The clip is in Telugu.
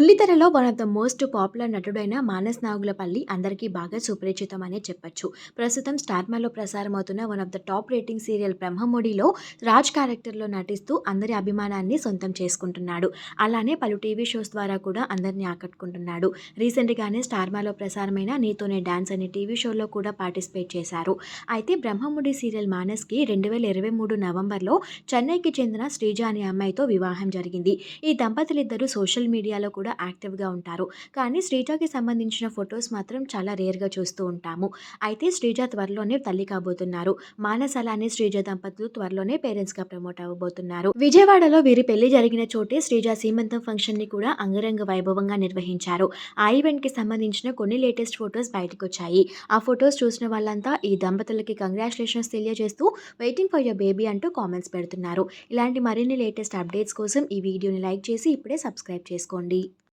బుల్లితెరలో one of the most popular నటుడైన Manas Nagulapalli అందరికీ బాగా సుపరిచితమనే చెప్పొచ్చు. ప్రస్తుతం స్టార్మాలో ప్రసారమవుతున్న one of the top rating serial బ్రహ్మముడిలో Raj క్యారెక్టర్లో నటిస్తూ అందరి అభిమానాన్ని సొంతం చేసుకుంటున్నాడు. అలానే పలు టీవీ షోస్ ద్వారా కూడా అందరినీ ఆకట్టుకుంటున్నాడు. రీసెంట్గానే స్టార్మాలో ప్రసారమైన నీతోనే డాన్స్ అనే టీవీ షోలో కూడా పార్టిసిపేట్ చేశారు. అయితే బ్రహ్మముడి సీరియల్ మానస్కి రెండు వేల ఇరవై మూడు నవంబర్లో చెన్నైకి చెందిన శ్రీజ అనే అమ్మాయితో వివాహం జరిగింది. ఈ దంపతులిద్దరూ సోషల్ మీడియాలో కూడా యాక్టివ్గా ఉంటారు. కానీ శ్రీజకి సంబంధించిన ఫొటోస్ మాత్రం చాలా రేర్గా చూస్తూ ఉంటాము. అయితే శ్రీజ త్వరలోనే తల్లి కాబోతున్నారు. మానస్ అలానే శ్రీజ దంపతులు త్వరలోనే పేరెంట్స్గా ప్రమోట్ అవ్వబోతున్నారు. విజయవాడలో వీరి పెళ్ళి జరిగిన చోటే శ్రీజ సీమంతం ఫంక్షన్ని కూడా అంగరంగ వైభవంగా నిర్వహించారు. ఆ ఈవెంట్కి సంబంధించిన కొన్ని లేటెస్ట్ ఫొటోస్ బయటకు వచ్చాయి ఆ ఫొటోస్ చూసిన వాళ్ళంతా ఈ దంపతులకి కంగ్రాచులేషన్స్ తెలియజేస్తూ వెయిటింగ్ ఫర్ యర్ బేబీ అంటూ కామెంట్స్ పెడుతున్నారు. ఇలాంటి మరిన్ని లేటెస్ట్ అప్డేట్స్ కోసం ఈ వీడియోని లైక్ చేసి ఇప్పుడే సబ్స్క్రైబ్ చేసుకోండి.